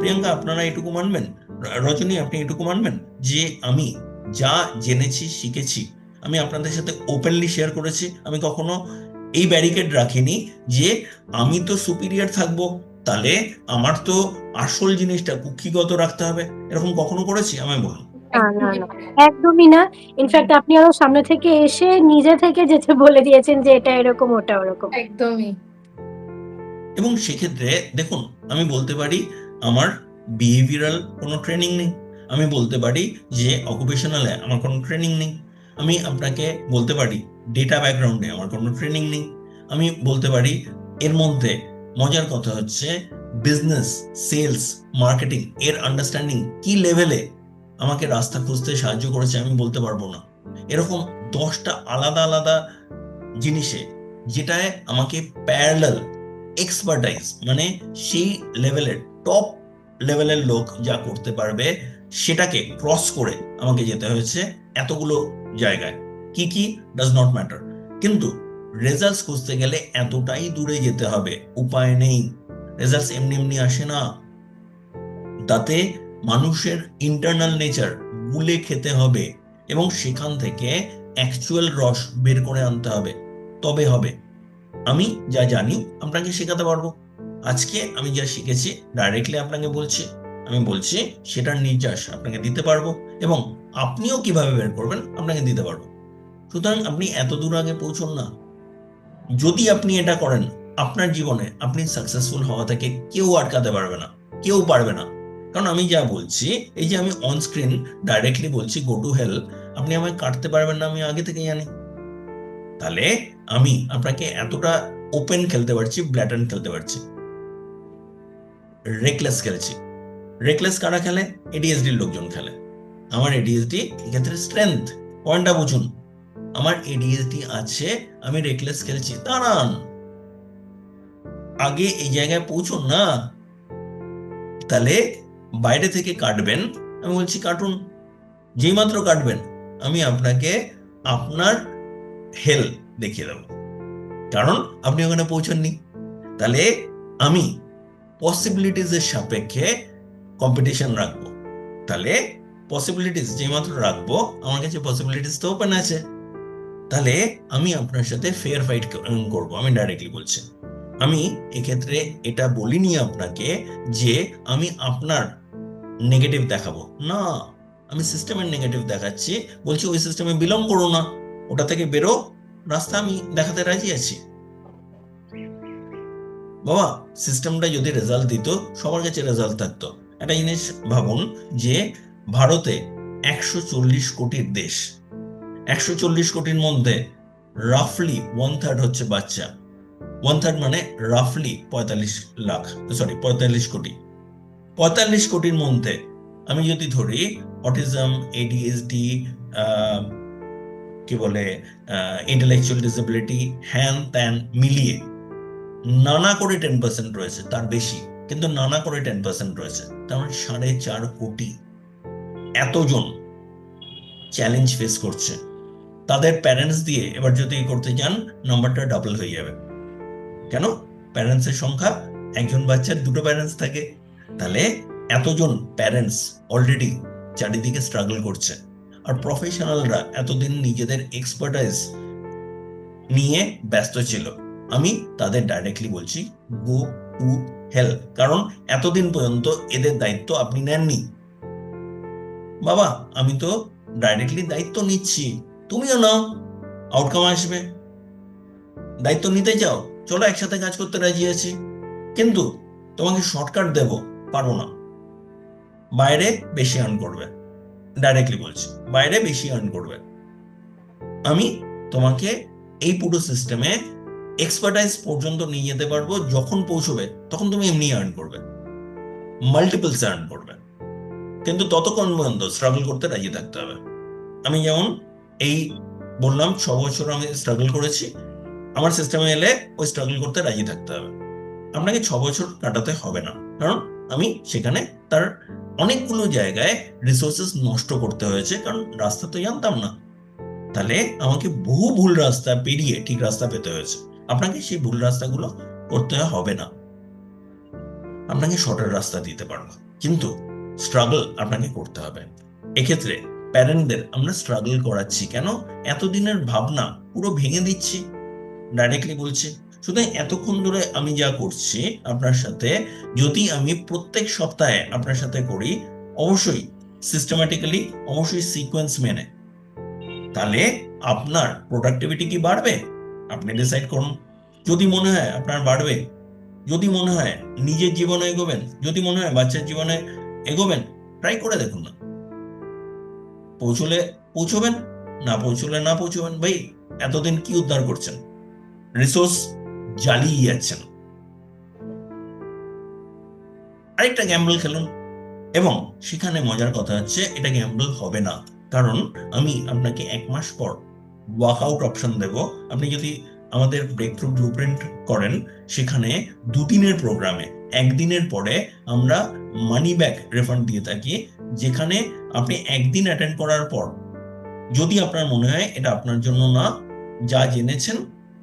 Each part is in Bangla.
প্রিয়াঙ্কা আপনারা এটুকু মানবেন? রজনী আপনি এটুকু মানবেন? যে আমি যা জেনেছি শিখেছি আমি আপনাদের সাথে ওপেনলি শেয়ার করেছি আমি কখনো এই ব্যারিকেড রাখিনি যে আমি তো সুপিরিয়ার থাকব তাহলে আমার তো আসল জিনিসটা কুক্ষিগত রাখতে হবে। এরকম কখনো করেছি? আমায় বলুন। একদমই না। ইনফ্যাক্ট আপনি আরও সামনে থেকে এসে নিজে থেকে যেতে বলে দিয়েছেন যে এটা এরকম ওটা ওরকম। একদমই। এবং সেক্ষেত্রে দেখুন আমি বলতে পারি আমার বিহেভিয়ারাল কোনো ট্রেনিং নেই। আমি বলতে পারি যে অকুপেশনালে আমার কোনো ট্রেনিং নেই। আমি আপনাকে বলতে পারি ডেটা ব্যাকগ্রাউন্ডে আমার কোনো ট্রেনিং নেই। আমি বলতে পারি এর মধ্যে মজার কথা হচ্ছে বিজনেস সেলস মার্কেটিং এর আন্ডারস্ট্যান্ডিং কি লেভেলে আমাকে রাস্তা খুঁজতে সাহায্য করেছে আমি বলতে পারব না। এরকম দশটা আলাদা আলাদা জিনিসে যেটায় আমাকে প্যারালাল এক্সপার্টাইজ মানে সেই লেভেলের টপ লেভেলের লোক যা করতে পারবে, সেটাকে ক্রস করে আমাকে যেতে হয়েছে এতগুলো জায়গায়। কি কি? ডাজ নট ম্যাটার কিন্তু রেজাল্টস খুঁজতে গেলে এতটাই দূরে যেতে হবে, উপায় নেই। রেজাল্টস এমনি এমনি আসে না। তাতে মানুষের ইন্টারনাল নেচার গুলে খেতে হবে এবং সেখান থেকে অ্যাকচুয়াল রস বের করে আনতে হবে। তবে হবে। আমি যা জানি আপনাকে শেখাতে পারব। আজকে আমি যা শিখেছি ডাইরেক্টলি আপনাকে বলছি। আমি বলছি সেটার নির্যাস আপনাকে দিতে পারব এবং আপনিও কীভাবে বের করবেন আপনাকে দিতে পারব। সুতরাং আপনি এত দূর আগে পৌঁছন না। যদি আপনি এটা করেন, আপনার জীবনে আপনি সাকসেসফুল হওয়া থেকে কেউ আটকাতে পারবে না, কেউ পারবে না। কারণ আমি যা বলছি, এই যে আমি অন স্ক্রিন ডাইরেক্টলি বলছি গো টু হেল আপনি আমায় কাটতে পারবেন না, আমি আগে থেকে জানি। তাহলে আমি আপনাকে এতটা ওপেন খেলতে পারছি ব্ল্যাটার্ন খেলতে পারছি। রেকলেস খেলছি। রেকলেস কারা খেলে? এডিএসডির লোকজন খেলে। আমার এডিএসডি এক্ষেত্রে স্ট্রেংথ পয়েন্টটা বুঝুন। আমার এডিএসডি আছে, আমি রেকলেস খেলছি। দাঁড়ান। আগে এই জায়গায় পৌঁছুন না। তাহলে বাইরে থেকে কাটবেন। আমি বলছি কাটুন। যেই মাত্র কাটবেন, আমি আপনাকে আপনার হেল দেখিয়ে দেবো। কারণ আপনি ওখানে পৌঁছননি। তাহলে আমি পসিবিলিটিসের সাপেক্ষে কম্পিটিশন রাখব। তাহলে পসিবিলিটিস যে মাত্র রাখব, আমার কাছে পসিবিলিটিস তো ওপেন আছে। তাহলে আমি আপনার সাথে ফেয়ার ফাইট করব, আমি ডাইরেক্টলি বলছি। আমি এক্ষেত্রে এটা বলিনি আপনাকে যে আমি আপনার নেগেটিভ দেখাবো। না, আমি সিস্টেমের নেগেটিভ দেখাচ্ছি, বলছি ওই সিস্টেমে বিলং করো না। ওটা থেকে বেরো, রাস্তা আমি দেখাতে রাজি আছি। বাবা সিস্টেমটা যদি রেজাল্ট দিত, সবার কাছে রেজাল্ট থাকতো। একটা জিনিস ভাবুন যে, ভারতে একশো চল্লিশ কোটির দেশ। একশো চল্লিশ কোটির মধ্যে রাফলি ওয়ান থার্ড হচ্ছে বাচ্চা। ওয়ান থার্ড মানে রাফলি পঁয়তাল্লিশ লাখ সরি পঁয়তাল্লিশ কোটি। পঁয়তাল্লিশ কোটির মধ্যে, আমি যদি ধরি অটিজম এডিএসডি কি বলে ইন্টেলেকচুয়াল ডিসেবিলিটি হ্যান ত্যান মিলিয়ে নানা করে টেন পার্সেন্ট রয়েছে, তার বেশি, কিন্তু নানা করে টেন পার্সেন্ট রয়েছে, তার মানে সাড়ে চার কোটি এতজন চ্যালেঞ্জ ফেস করছে। তাদের প্যারেন্টস দিয়ে এবার যদি করতে যান নাম্বারটা ডাবল হয়ে যাবে। কেন? প্যারেন্টসের সংখ্যা, একজন বাচ্চার দুটো প্যারেন্টস থাকে, তাহলে এতজন প্যারেন্টস অলরেডি চারিদিকে স্ট্রাগল করছে। আর প্রফেশনালরা এতদিন নিজেদের এক্সপার্টাইজ নিয়ে ব্যস্ত ছিল। আমি তাদের ডাইরেক্টলি বলছি গো টু হেল্প কারণ এতদিন পর্যন্ত এদের দায়িত্ব আপনি নেননি। বাবা, আমি তো ডাইরেক্টলি দায়িত্ব নিচ্ছি। তুমিও নাও আউটকাম আসবে। দায়িত্ব নিতে চাও, চলো একসাথে কাজ করতে রাজি আছি। কিন্তু তোমাকে শর্টকাট দেব, পারব না। বাইরে বেশি আর্ন করবে। ডাইরেক্টলি বলছি বাইরে বেশি আর্ন করবে। আমি তোমাকে এই পুরো সিস্টেমে এক্সপার্টাইজ পর্যন্ত নিয়ে যেতে পারব, যখন পৌঁছবে, তখন তুমি এমনি আর্ন করবে। মাল্টিপলস আর্ন করবে। কিন্তু ততক্ষণ পর্যন্ত স্ট্রাগল করতে রাজি থাকতে হবে। আমি যেমন এই বললাম, ছ বছর আমি স্ট্রাগল করেছি, আমার সিস্টেমে এলে ওই স্ট্রাগল করতে রাজি থাকতে হবে। আপনাকে ছ বছর কাটাতে হবে না। কারণ আমি সেখানে তার অনেকগুলো জায়গায় রিসোর্সেস নষ্ট করতে হয়েছে, কারণ রাস্তা তো জানতাম না। তাহলে আমাকে বহু ভুল রাস্তা পেরিয়ে ঠিক রাস্তা পেতে হয়েছে। আপনাকে সেই ভুল রাস্তাগুলো করতে হবে না। আপনাকে শর্টের রাস্তা দিতে পারব। কিন্তু স্ট্রাগল আপনাকে করতে হবে। এক্ষেত্রে প্যারেন্টদের আমরা স্ট্রাগল করাচ্ছি। কেন? এতদিনের ভাবনা পুরো ভেঙে দিচ্ছি। ডাইরেক্টলি বলছি সুতরাং এতক্ষণ ধরে আমি যা করছি আপনার সাথে, যদি আমি প্রত্যেক সপ্তাহে আপনার সাথে করি, অবশ্যই সিস্টেম্যাটিক্যালি অবশ্যই সিকোয়েন্স মেনে। তাহলে আপনার প্রোডাক্টিভিটি কি বাড়বে? আপনি ডিসাইড করুন। যদি মনে হয় আপনার বাড়বে, যদি মনে হয় নিজের জীবনে এগোবেন, যদি মনে হয় বাচ্চার জীবনে এগোবেন ট্রাই করে দেখুন না। পৌঁছলে পৌঁছবেন, না পৌঁছলে না পৌঁছবেন, ভাই, এতদিন কি উদ্ধার করছেন? রিসোর্স জ্বালিয়ে যাচ্ছেন আরেকটা গ্যাম্বল খেলুন এবং সেখানে মজার কথা হচ্ছে, এটা গ্যাম্বল হবে না। কারণ আমি আপনাকে এক মাস পর ওয়ার্কআউট অপশন দেব। আপনি যদি আমাদের ব্রেক থ্রু ব্লুপ্রিন্ট করেন, সেখানে দুদিনের প্রোগ্রামে একদিনের পরে আমরা মানি ব্যাক রিফান্ড দিয়ে থাকি, যেখানে আপনি একদিন অ্যাটেন্ড করার পর, যদি আপনার মনে হয় এটা আপনার জন্য না, যা জেনেছেন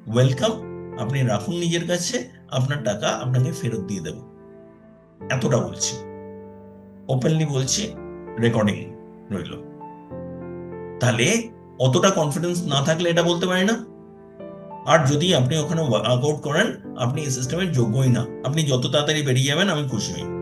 ওয়েলকাম আপনি রাখুন নিজের কাছে, আপনার টাকা আপনাকে ফেরত দিয়ে দেব। এতটা বলছি। ওপেনলি বলছি রেকর্ডিং রইল। তাহলে অতটা কনফিডেন্স না থাকলে এটা বলতে পারি না? আর যদি আপনি ওখানে ওয়ার্কআউট করেন, আপনি এই সিস্টেমের যোগ্যই না। আপনি যত তাড়াতাড়ি বেরিয়ে যাবেন, আমি খুশি হই।